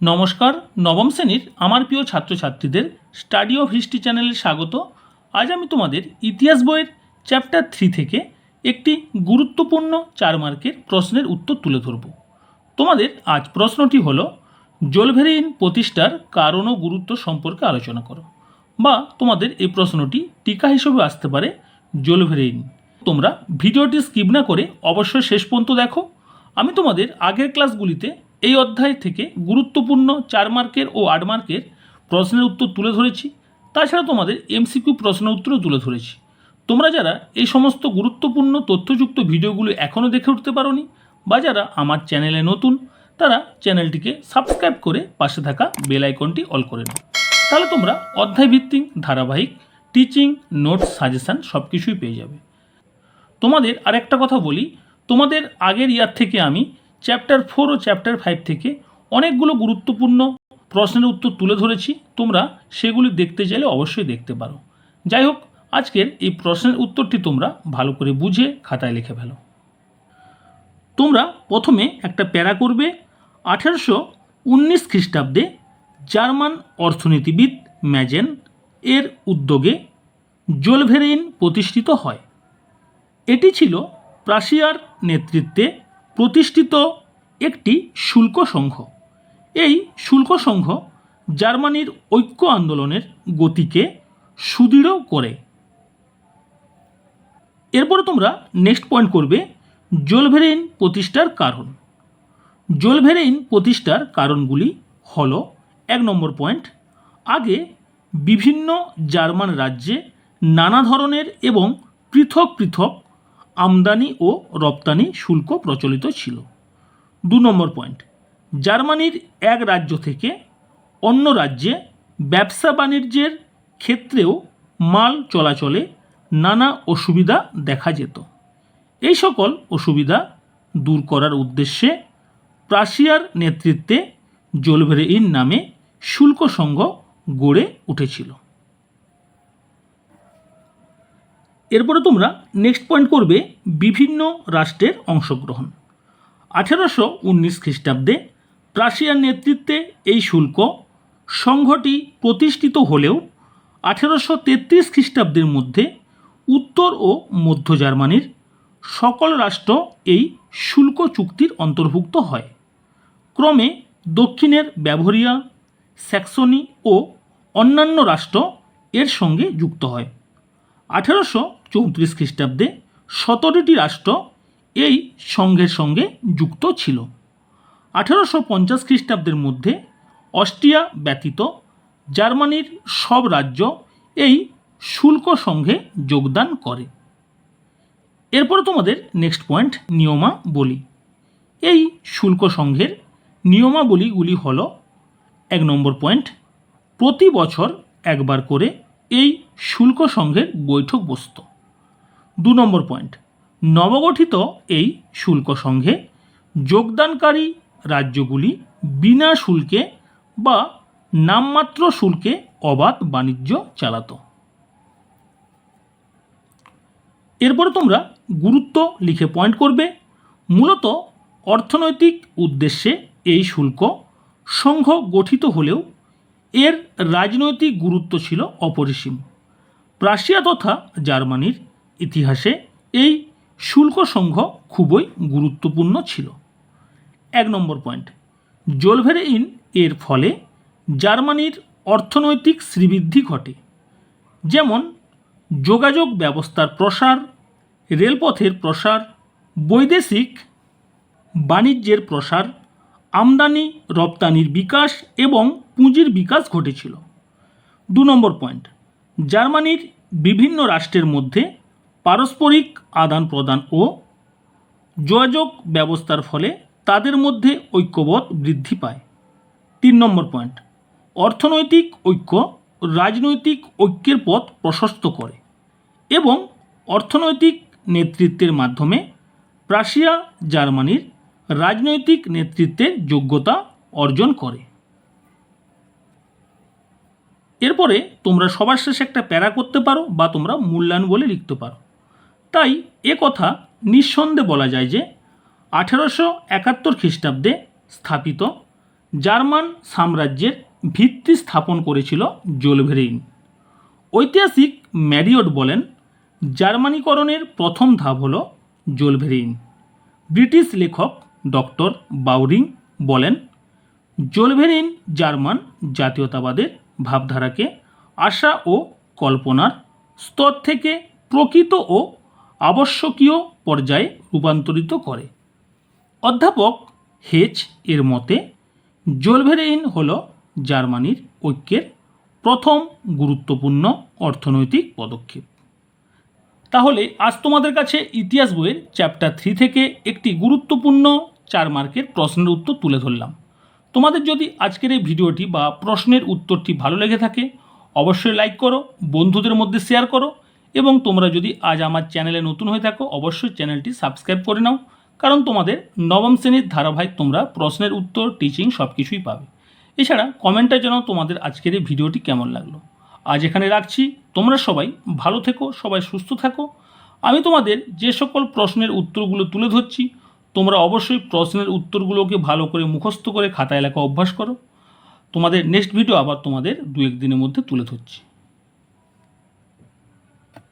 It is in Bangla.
নমস্কার, নবম শ্রেণির আমার প্রিয় ছাত্রছাত্রীদের স্টাডি অফ হিস্ট্রি চ্যানেলে স্বাগত। আজ আমি তোমাদের ইতিহাস বইয়ের চ্যাপ্টার থ্রি থেকে একটি গুরুত্বপূর্ণ চার মার্কের প্রশ্নের উত্তর তুলে ধরব। তোমাদের আজ প্রশ্নটি হলো, জলভেরিন প্রতিষ্ঠার কারণ ও গুরুত্ব সম্পর্কে আলোচনা করো বা তোমাদের এই প্রশ্নটি টিকা হিসেবে আসতে পারে জলভেরিন। তোমরা ভিডিওটি স্কিপ না করে অবশ্যই শেষ পর্যন্ত দেখো। আমি তোমাদের আগের ক্লাসগুলিতে এই অধ্যায় থেকে গুরুত্বপূর্ণ চার মার্কের ও আট মার্কের প্রশ্নের উত্তর তুলে ধরেছি। তাছাড়া তোমাদের এমসিকিউ প্রশ্নের উত্তরও তুলে ধরেছি। তোমরা যারা এই সমস্ত গুরুত্বপূর্ণ তথ্যযুক্ত ভিডিওগুলো এখনও দেখে উঠতে পারোনি বা যারা আমার চ্যানেলে নতুন, তারা চ্যানেলটিকে সাবস্ক্রাইব করে পাশে থাকা বেল আইকনটি অল করে নাও। তাহলে তোমরা অধ্যায় ভিত্তিক ধারাবাহিক টিচিং নোটস সাজেশান সব কিছুই পেয়ে যাবে। তোমাদের আরেকটা কথা বলি। তোমাদের আগের ইয়ার থেকে আমি চ্যাপ্টার ফোর ও চ্যাপ্টার ফাইভ থেকে অনেকগুলো গুরুত্বপূর্ণ প্রশ্নের উত্তর তুলে ধরেছি। তোমরা সেগুলি দেখতে চাইলে অবশ্যই দেখতে পারো। যাই হোক, আজকের এই প্রশ্নের উত্তরটি তোমরা ভালো করে বুঝে খাতায় লিখে ফেলো। তোমরা প্রথমে একটা প্যারা করবে আঠেরোশো উনিশ খ্রিস্টাব্দে জার্মান অর্থনীতিবিদ ম্যাজেন এর উদ্যোগে জোলভেরিন প্রতিষ্ঠিত হয়। এটি ছিল প্রাশিয়ার নেতৃত্বে প্রতিষ্ঠিত একটি শুল্ক সংঘ। এই শুল্ক সংঘ জার্মানির ঐক্য আন্দোলনের গতিকে সুদৃঢ় করে। এরপরে তোমরা নেক্সট পয়েন্ট করবে, জোলভেরিন প্রতিষ্ঠার কারণ। জোলভেরিন প্রতিষ্ঠার কারণগুলি হলো, এক নম্বর পয়েন্ট আগে বিভিন্ন জার্মান রাজ্যে নানা ধরনের এবং পৃথক পৃথক আমদানি ও রপ্তানি শুল্ক প্রচলিত ছিল। দু নম্বর পয়েন্ট, জার্মানির এক রাজ্য থেকে অন্য রাজ্যে ব্যবসা বাণিজ্যের ক্ষেত্রেও মাল চলাচলে নানা অসুবিধা দেখা যেত। এই সকল অসুবিধা দূর করার উদ্দেশ্যে প্রাশিয়ার নেতৃত্বে জোলভেরেইন নামে শুল্ক সংঘ গড়ে উঠেছিল। এরপরে তোমরা নেক্সট পয়েন্ট করবে বিভিন্ন রাষ্ট্রের অংশগ্রহণ। আঠেরোশো উনিশ খ্রিস্টাব্দে প্রাশিয়ার নেতৃত্বে এই শুল্ক সংঘটি প্রতিষ্ঠিত হলেও আঠেরোশো তেত্রিশ খ্রিস্টাব্দের মধ্যে উত্তর ও মধ্য জার্মানির সকল রাষ্ট্র এই শুল্ক চুক্তির অন্তর্ভুক্ত হয়। ক্রমে দক্ষিণের ব্যবহারিয়া, স্যাক্সনি ও অন্যান্য রাষ্ট্র এর সঙ্গে যুক্ত হয়। আঠেরোশো চৌত্রিশ খ্রিস্টাব্দে সতেরোটি রাষ্ট্র এই সংঘের সঙ্গে যুক্ত ছিল। আঠেরোশো পঞ্চাশ খ্রিস্টাব্দের মধ্যে অস্ট্রিয়া ব্যতীত জার্মানির সব রাজ্য এই শুল্ক সংঘে যোগদান করে। এরপরে তোমাদের নেক্সট পয়েন্ট নিয়মা বলি এই শুল্ক সংঘের নিয়মাবলীগুলি হল এক নম্বর পয়েন্ট প্রতি বছর একবার করে এই শুল্ক সংঘের বৈঠক বসত দু নম্বর পয়েন্ট। নবগঠিত এই শুল্ক সংঘে যোগদানকারী রাজ্যগুলি বিনা শুল্কে বা নামমাত্র শুল্কে অবাধ বাণিজ্য চালাতো। এরপরে তোমরা গুরুত্ব লিখে পয়েন্ট করবে। মূলত অর্থনৈতিক উদ্দেশ্যে এই শুল্ক সংঘ গঠিত হলেও এর রাজনৈতিক গুরুত্ব ছিল অপরিসীম। প্রাশিয়া তথা জার্মানির ইতিহাসে এই শুল্ক সংঘ খুবই গুরুত্বপূর্ণ ছিল। এক নম্বর পয়েন্ট জোলভেরেইন এর ফলে জার্মানির অর্থনৈতিক শ্রীবৃদ্ধি ঘটে। যেমন, যোগাযোগ ব্যবস্থার প্রসার, রেলপথের প্রসার, বৈদেশিক বাণিজ্যের প্রসার, আমদানি, রপ্তানির বিকাশ এবং পুঁজির বিকাশ ঘটেছিল। দু নম্বর পয়েন্ট, জার্মানির বিভিন্ন রাষ্ট্রের মধ্যে পারস্পরিক আদান প্রদান ও যোগাযোগ ব্যবস্থার ফলে তাদের মধ্যে ঐক্যবোধ বৃদ্ধি পায়। তিন নম্বর পয়েন্ট, অর্থনৈতিক ঐক্য রাজনৈতিক ঐক্যের পথ প্রশস্ত করে এবং অর্থনৈতিক নেতৃত্বের মাধ্যমে প্রাশিয়া জার্মানির রাজনৈতিক নেতৃত্বের যোগ্যতা অর্জন করে। এরপরে তোমরা সবার শেষে একটা প্যারা করতে পারো বা তোমরা মূল্যায়ন বলে লিখতে পারো। তাই এ কথা নিঃসন্দেহে বলা যায় যে আঠেরোশো একাত্তর খ্রিস্টাব্দে স্থাপিত জার্মান সাম্রাজ্যের ভিত্তি স্থাপন করেছিল জোলভেরিন। ঐতিহাসিক ম্যারিওট বলেন, জার্মানিকরণের প্রথম ধাপ হল জোলভেরিন। ব্রিটিশ লেখক ডক্টর বাউরিং বলেন, জোলভেরিন জার্মান জাতীয়তাবাদের ভাবধারাকে আশা ও কল্পনার স্তর থেকে প্রকৃত ও আবশ্যকীয় পর্যায়ে রূপান্তরিত করে। অধ্যাপক হেচ এর মতে জোলভেরেইন হল জার্মানির ঐক্যের প্রথম গুরুত্বপূর্ণ অর্থনৈতিক পদক্ষেপ। তাহলে, আজ তোমাদের কাছে ইতিহাস বইয়ের চ্যাপ্টার থ্রি থেকে একটি গুরুত্বপূর্ণ চার মার্কের প্রশ্নের উত্তর তুলে ধরলাম। তোমাদের যদি আজকের এই ভিডিওটি বা প্রশ্নের উত্তরটি ভালো লেগে থাকে, অবশ্যই লাইক করো, বন্ধুদের মধ্যে শেয়ার করো এবং তোমরা যদি আজ আমার চ্যানেলে নতুন হয়ে থাকো, অবশ্যই চ্যানেলটি সাবস্ক্রাইব করে নাও, কারণ তোমাদের নবম শ্রেণির ধারাবাহিক তোমরা প্রশ্নের উত্তর টিচিং সব কিছুই পাবে। এছাড়া কমেন্টে জানাও তোমাদের আজকের এই ভিডিওটি কেমন লাগল। আজ এখানে রাখছি, তোমরা সবাই ভালো থেকো, সবাই সুস্থ থাকো। আমি তোমাদের যে সকল প্রশ্নের উত্তরগুলো তুলে ধরছি, তোমরা অবশ্যই প্রশ্নের উত্তরগুলোকে ভালো করে মুখস্থ করে খাতায় লেখা অভ্যাস করো। তোমাদের নেক্সট ভিডিও আবার তোমাদের দু এক দিনের মধ্যে তুলে ধরছি।